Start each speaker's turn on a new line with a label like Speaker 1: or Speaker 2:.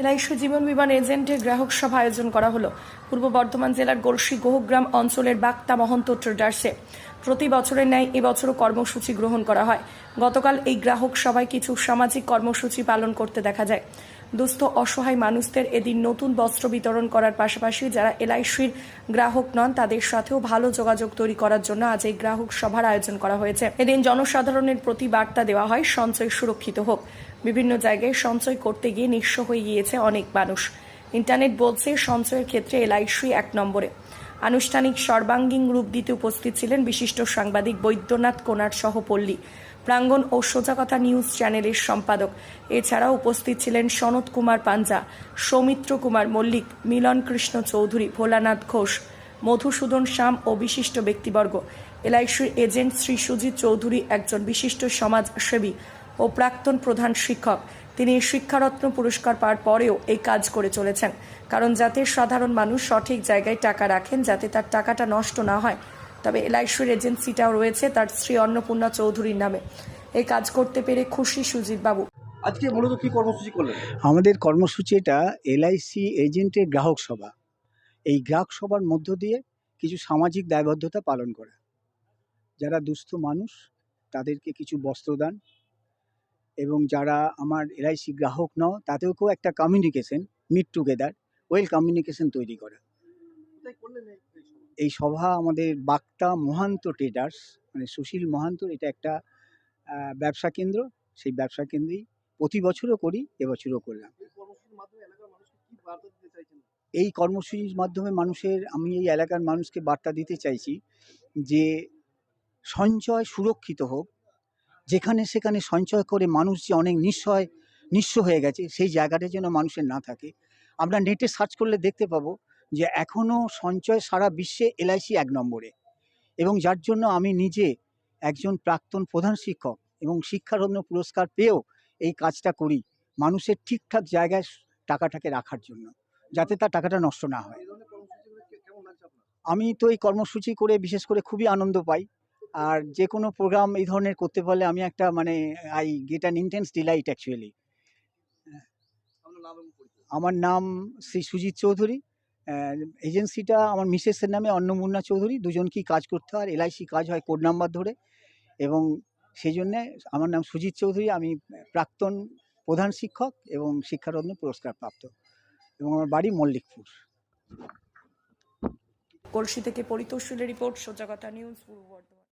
Speaker 1: LIC জীবন বিমান এজেন্টের গ্রাহক সভা আয়োজন করা হলো। পূর্ব বর্ধমান জেলার গোলসি গোহগ্রাম অঞ্চলের বাক্তা মহন্ত ট্রেডার্সে। প্রতি বছরের ন্যায় এবছরও কর্মসূচি গ্রহণ করা হয়। গতকাল এই গ্রাহক সভায় কিছু সামাজিক কর্মসূচি পালন করতে দেখা যায়। দুস্থ, অসহায় মানুষদের এদিন নতুন বস্ত্র বিতরণ করার পাশাপাশি যারা এলআইসির গ্রাহক নন, তাদের সাথেও ভালো যোগাযোগ তৈরি করার জন্য আজ এই গ্রাহক সভার আয়োজন করা হয়েছে। এদিন জনসাধারণের প্রতি বার্তা দেওয়া হয়, সঞ্চয় সুরক্ষিত হোক। বিভিন্ন জায়গায় সঞ্চয় করতে গিয়ে নিঃস্ব হয়ে গিয়েছে অনেক মানুষ। ইন্টারনেট বলছে, সঞ্চয়ের ক্ষেত্রে এলআইসি এক নম্বরে। আনুষ্ঠানিক সর্বাঙ্গীন রূপ দিতে উপস্থিত ছিলেন বিশিষ্ট সাংবাদিক বৈদ্যনাথ কোনার সহ পল্লী প্রাঙ্গণ ও সোজাকথা নিউজ চ্যানেলের সম্পাদক। এছাড়াও উপস্থিত ছিলেন সনৎ কুমার পাঞ্জা, সৌমিত্র কুমার মল্লিক, মিলন কৃষ্ণ চৌধুরী, ভোলানাথ ঘোষ, মধুসূদন শ্যাম ও বিশিষ্ট ব্যক্তিবর্গ। এলআইসির এজেন্ট শ্রী সুজিত চৌধুরী একজন বিশিষ্ট সমাজসেবী ও প্রাক্তন প্রধান শিক্ষক। তিনি শিক্ষারত্ন পুরস্কার পাওয়ার পরেও এই কাজ করে চলেছেন। কারণ যাতে সাধারণ মানুষ সঠিক জায়গায় টাকা রাখেন যাতে তার টাকাটা নষ্ট না হয়। তবে এলআইসির এজেন্সিটাও রয়েছে তার শ্রী অন্নপূর্ণা চৌধুরীর নামে। এই কাজ করতে পেরে খুশি সুজিত বাবু
Speaker 2: আজকে মূলত কি কর্মসূচি করলেন?
Speaker 3: আমাদের কর্মসূচিটা এলআইসি এজেন্টের গ্রাহক সভা। এই গ্রাহক সভার মধ্য দিয়ে কিছু সামাজিক দায়বদ্ধতা পালন করা। যারা দুস্থ মানুষ তাদেরকে কিছু বস্ত্রদান এবং যারা আমার এলআইসি গ্রাহক ন তাদেরকেও একটা communication meet together well communication তৈরি করা
Speaker 2: এই- সভা?
Speaker 3: আমাদের বাক্তা মহান্ত ট্রেডার্স মানে সুশীল মহান্ত, এটা একটা ব্যবসা কেন্দ্র সেই ব্যবসা কেন্দ্রেই প্রতি বছরও করি, এবছরও করলাম
Speaker 2: এই কর্মসূচির মাধ্যমে
Speaker 3: মানুষের, আমি এই এলাকার মানুষকে বার্তা দিতে চাইছি যে সঞ্চয় সুরক্ষিত হোক যেখানে সেখানে সঞ্চয় করে মানুষ যে অনেক নিঃস্বয় নিঃস্ব হয়ে গেছে, সেই জায়গাটা যেন মানুষের না থাকে। আমরা নেটে সার্চ করলে দেখতে পাবো যে এখনও সঞ্চয় সারা বিশ্বে এলআইসি এক নম্বরে। এবং যার জন্য আমি নিজে একজন প্রাক্তন প্রধান শিক্ষক এবং শিক্ষারত্ন পুরস্কার পেয়েও এই কাজটা করি মানুষের ঠিকঠাক জায়গায় টাকাটাকে রাখার জন্য, যাতে তার টাকাটা নষ্ট না হয়। আমি তো এই কর্মসূচি করে বিশেষ করে খুবই আনন্দ পাই। আর যে কোনো প্রোগ্রাম এই ধরনের করতে পারলে আমি একটা মানে I get an intense delight actually আমার নাম শ্রী সুজিত চৌধুরী এজেন্সিটা আমার মিসেসের নামে অন্নপূর্ণা চৌধুরী, দুজনকেই কাজ করতে হয় এলআইসি কাজ হয় কোড নাম্বার ধরে, এবং সেই জন্যে আমার নাম সুজিত চৌধুরী, আমি প্রাক্তন প্রধান শিক্ষক এবং শিক্ষারত্ন পুরস্কার প্রাপ্ত, এবং আমার বাড়ি মল্লিকপুর।
Speaker 1: কলসি থেকে পরিতোষীলের রিপোর্ট সোজাকথা নিউজ পূর্ব